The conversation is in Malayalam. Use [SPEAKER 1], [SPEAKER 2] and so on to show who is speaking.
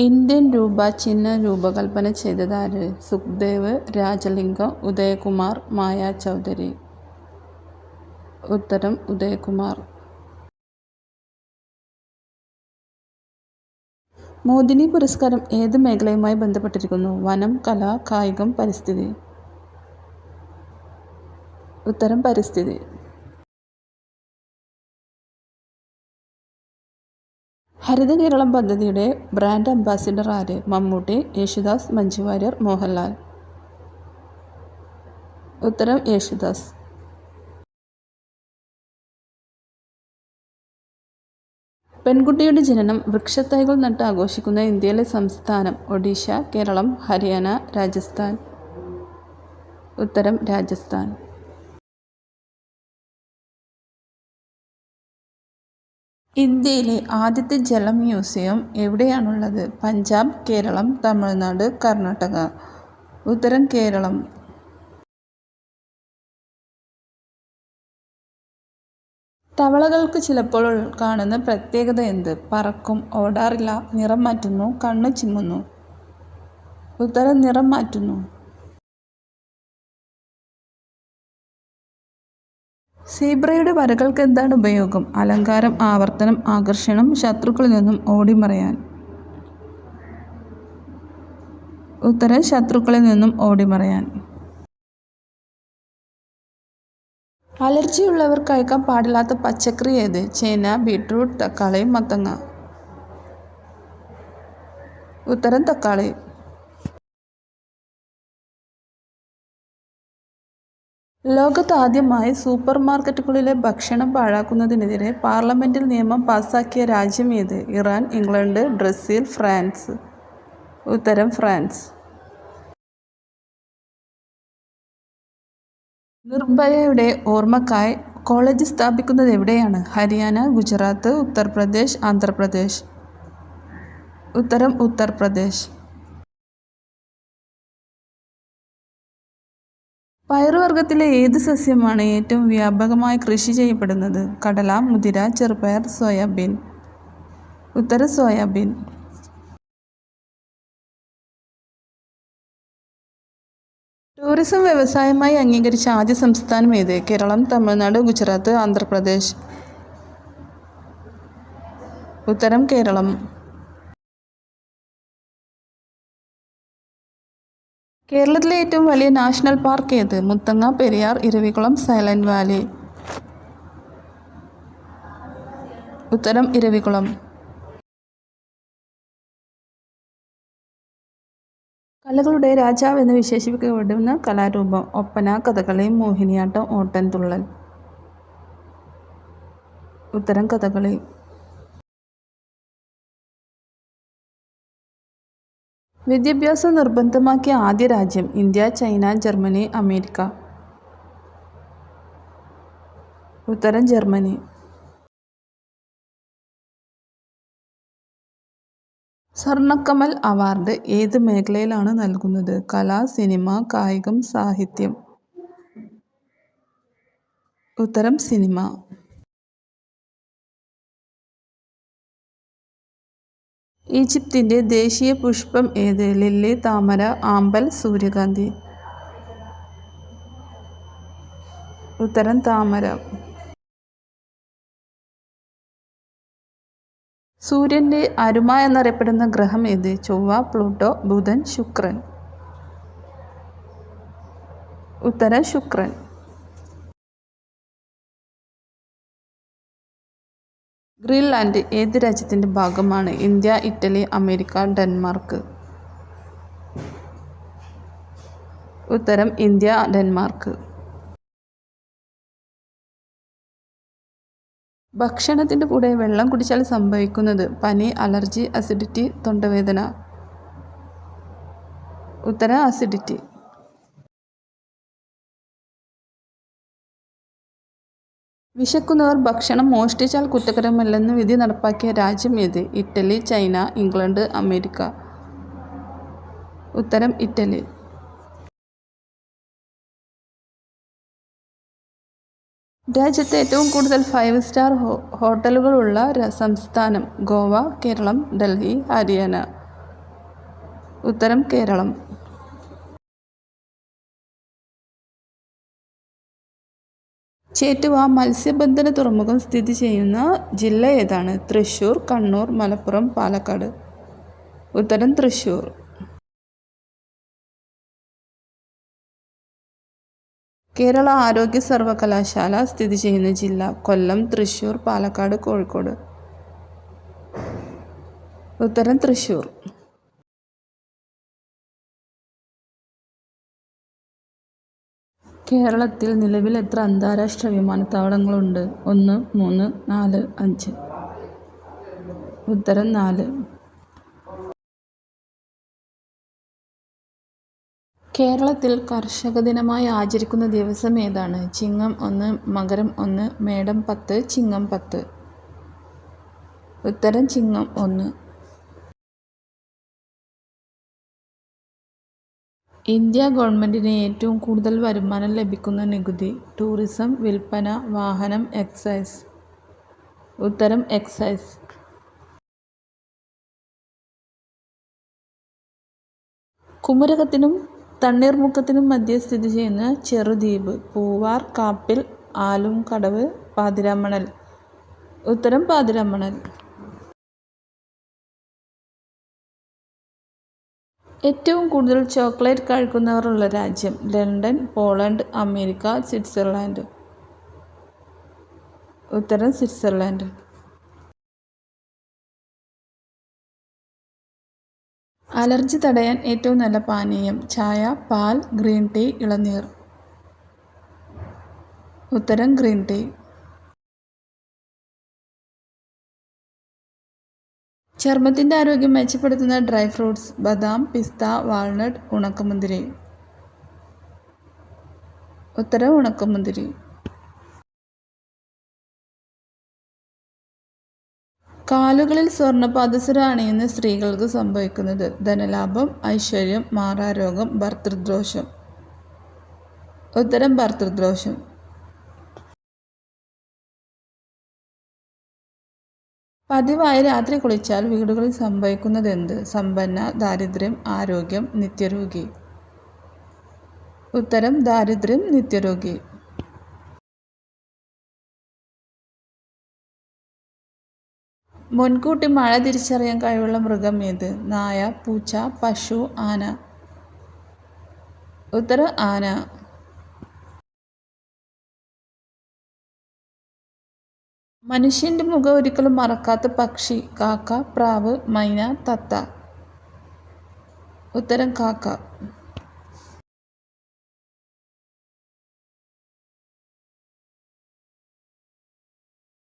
[SPEAKER 1] ഇന്ത്യൻ രൂപ ചിഹ്നം രൂപകൽപ്പന ചെയ്തതാര് സുഖ്ദേവ് രാജലിംഗം ഉദയകുമാർ മായ ചൗധരി. ഉത്തരം ഉദയകുമാർ. മോദിനി പുരസ്കാരം ഏത് മേഖലയുമായി ബന്ധപ്പെട്ടിരിക്കുന്നു? വനം കല കായികം പരിസ്ഥിതി. ഉത്തരം പരിസ്ഥിതി. ഹരിത കേരളം പദ്ധതിയുടെ ബ്രാൻഡ് അംബാസിഡർ ആര് മമ്മൂട്ടി യേശുദാസ് മഞ്ജു വാര്യർ മോഹൻലാൽ. ഉത്തരം യേശുദാസ്. പെൺകുട്ടിയുടെ ജനനം വൃക്ഷത്തൈകൾ നട്ട് ആഘോഷിക്കുന്ന ഇന്ത്യയിലെ സംസ്ഥാനം ഒഡീഷ കേരളം ഹരിയാന രാജസ്ഥാൻ. ഉത്തരം രാജസ്ഥാൻ. ഇന്ത്യയിലെ ആദ്യത്തെ ജല മ്യൂസിയം എവിടെയാണുള്ളത്? പഞ്ചാബ് കേരളം തമിഴ്നാട് കർണാടക. ഉത്തരം കേരളം. തവളകൾക്ക് ചിലപ്പോൾ കാണുന്ന പ്രത്യേകത എന്ത്? പറക്കും ഓടാറില്ല നിറം മാറ്റുന്നു കണ്ണ് ചിമ്മുന്നു. ഉത്തരം നിറം മാറ്റുന്നു. സീബ്രയുടെ വരകൾക്ക് എന്താണ് ഉപയോഗം? അലങ്കാരം ആവർത്തനം ആകർഷണം ശത്രുക്കളിൽ നിന്നും ഓടിമറയാൻ. ഉത്തരം ശത്രുക്കളിൽ നിന്നും ഓടിമറയാൻ. അലർജിയുള്ളവർ കഴിക്കാൻ പാടില്ലാത്ത പച്ചക്കറി ഏത്? ചേന ബീട്രൂട്ട് തക്കാളി മത്തങ്ങ. ഉത്തരം തക്കാളി. ലോകത്ത് ആദ്യമായി സൂപ്പർ മാർക്കറ്റുകളിലെ ഭക്ഷണം പാഴാക്കുന്നതിനെതിരെ പാർലമെന്റിൽ നിയമം പാസാക്കിയ രാജ്യം ഏത്? Iran England Brazil France. ഉത്തരം ഫ്രാൻസ്. നിർഭയയുടെ ഓർമ്മക്കായി കോളേജ് സ്ഥാപിക്കുന്നത് എവിടെയാണ്? ഹരിയാന ഗുജറാത്ത് ഉത്തർപ്രദേശ് ആന്ധ്രാപ്രദേശ്. ഉത്തരം ഉത്തർപ്രദേശ്. പയറുവർഗത്തിലെ ഏത് സസ്യമാണ് ഏറ്റവും വ്യാപകമായി കൃഷി ചെയ്യപ്പെടുന്നത്? കടല മുതിര ചെറുപയർ സോയാബീൻ. ഉത്തര സോയാബീൻ. ടൂറിസം വ്യവസായമായി അംഗീകരിച്ച ആദ്യ സംസ്ഥാനം ഏത്? കേരളം തമിഴ്നാട് ഗുജറാത്ത് ആന്ധ്രാപ്രദേശ്. ഉത്തരം കേരളം. കേരളത്തിലെ ഏറ്റവും വലിയ നാഷണൽ പാർക്ക് ഏത്? Muthanga Periyar Eravikulam Silent Valley. ഉത്തരം ഇരവികുളം. കലകളുടെ രാജാവ് എന്ന് വിശേഷിപ്പിക്കപ്പെടുന്ന കലാരൂപം ഒപ്പന കഥകളി മോഹിനിയാട്ടം ഓട്ടൻതുള്ളൽ ഉത്തരം കഥകളി. വിദ്യാഭ്യാസം നിർബന്ധമാക്കിയ ആദ്യ രാജ്യം ഇന്ത്യ ചൈന ജർമ്മനി അമേരിക്ക. ഉത്തരം ജർമ്മനി. സ്വർണക്കമൽ അവാർഡ് ഏത് മേഖലയിലാണ് നൽകുന്നത്? കല സിനിമ കായികം സാഹിത്യം. ഉത്തരം സിനിമ. ഈജിപ്തിന്റെ ദേശീയ പുഷ്പം ഏത്? ലില്ലി താമര ആമ്പൽ സൂര്യകാന്തി. ഉത്തരം താമര. സൂര്യന്റെ അരുമ എന്നറിയപ്പെടുന്ന ഗ്രഹം ഏത്? ചൊവ്വ പ്ലൂട്ടോ ബുധൻ ശുക്രൻ. ഉത്തരം ശുക്രൻ. ഗ്രീൻലാൻഡ് ഏത് രാജ്യത്തിന്റെ ഭാഗമാണ് ഇന്ത്യ ഇറ്റലി അമേരിക്ക ഡെൻമാർക്ക്? ഉത്തരം ഇന്ത്യ ഡെൻമാർക്ക്. ഭക്ഷണത്തിന്റെ കൂടെ വെള്ളം കുടിച്ചാൽ സംഭവിക്കുന്നത് പനി അലർജി അസിഡിറ്റി തൊണ്ടവേദന. ഉത്തരം അസിഡിറ്റി. വിശക്കുന്നവർ ഭക്ഷണം മോഷ്ടിച്ചാൽ കുറ്റകരമല്ലെന്ന് വിധി നടപ്പാക്കിയ രാജ്യം ഏത്? Italy China England America. ഉത്തരം ഇറ്റലി. രാജ്യത്തെ ഏറ്റവും കൂടുതൽ ഫൈവ് സ്റ്റാർ ഹോട്ടലുകളുള്ള സംസ്ഥാനം ഗോവ കേരളം ഡൽഹി ഹരിയാന. ഉത്തരം കേരളം. ചേറ്റുവ മത്സ്യബന്ധന തുറമുഖം സ്ഥിതി ചെയ്യുന്ന ജില്ല ഏതാണ്? തൃശ്ശൂർ കണ്ണൂർ മലപ്പുറം പാലക്കാട്. ഉത്തരം തൃശ്ശൂർ. കേരള ആരോഗ്യ സർവകലാശാല സ്ഥിതി ചെയ്യുന്ന ജില്ല കൊല്ലം തൃശ്ശൂർ പാലക്കാട് കോഴിക്കോട്. ഉത്തരം തൃശ്ശൂർ. കേരളത്തിൽ നിലവിൽ എത്ര അന്താരാഷ്ട്ര വിമാനത്താവളങ്ങളുണ്ട്? ഒന്ന് മൂന്ന് നാല് അഞ്ച്. ഉത്തരം നാല്. കേരളത്തിൽ കർഷക ദിനമായി ആചരിക്കുന്ന ദിവസം ഏതാണ്? ചിങ്ങം ഒന്ന് മകരം ഒന്ന് മേടം പത്ത് ചിങ്ങം പത്ത്. ഉത്തരം ചിങ്ങം ഒന്ന്. ഇന്ത്യ ഗവൺമെന്റിന് ഏറ്റവും കൂടുതൽ വരുമാനം ലഭിക്കുന്ന നികുതി ടൂറിസം വിൽപ്പന വാഹനം എക്സൈസ്. ഉത്തരം എക്സൈസ്. കുമരകത്തിനും തണ്ണീർമുക്കത്തിനും മധ്യേ സ്ഥിതി ചെയ്യുന്ന ചെറുദ്വീപ് പൂവാർ കാപ്പിൽ ആലുംകടവ് പാതിരാമണൽ. ഉത്തരം പാതിരാമണൽ. ഏറ്റവും കൂടുതൽ ചോക്ലേറ്റ് കഴിക്കുന്നവർ ഉള്ള രാജ്യം ലണ്ടൻ പോളണ്ട് അമേരിക്ക സ്വിറ്റ്സർലാൻഡ്. ഉത്തരം സ്വിറ്റ്സർലാൻഡ്. അലർജി തടയാൻ ഏറ്റവും നല്ല പാനീയം ചായ പാൽ ഗ്രീൻ ടീ ഇളനീർ. ഉത്തരം ഗ്രീൻ ടീ. ചർമ്മത്തിന്റെ ആരോഗ്യം മെച്ചപ്പെടുത്തുന്ന ഡ്രൈ ഫ്രൂട്ട്സ് ബദാം പിസ്ത വാൾനട്ട് ഉണക്കമുന്തിരി. ഉത്തരം ഉണക്കമുന്തിരി. കാലുകളിൽ സ്വർണപാദസര അണിയുന്ന സ്ത്രീകൾക്ക് സംഭവിക്കുന്നത് ധനലാഭം ഐശ്വര്യം മാറാരോഗം ഭർത്തൃദ്രോഷം ഉത്തരം ഭർത്തൃദോഷം പതിവായി രാത്രി കുളിച്ചാൽ വീടുകളിൽ സംഭവിക്കുന്നതെന്ത്? സമ്പന്ന ദാരിദ്ര്യം ആരോഗ്യം നിത്യരോഗി. ഉത്തരം ദാരിദ്ര്യം നിത്യരോഗി. മുൻകൂട്ടി മഴ തിരിച്ചറിയാൻ കഴിവുള്ള മൃഗം ഏത്? നായ പൂച്ച പശു ആന. ഉത്തരം ആന. മനുഷ്യന്റെ മുഖം ഒരിക്കലും മറക്കാത്ത പക്ഷി കാക്ക പ്രാവ് മൈന തത്ത. ഉത്തരം കാക്ക.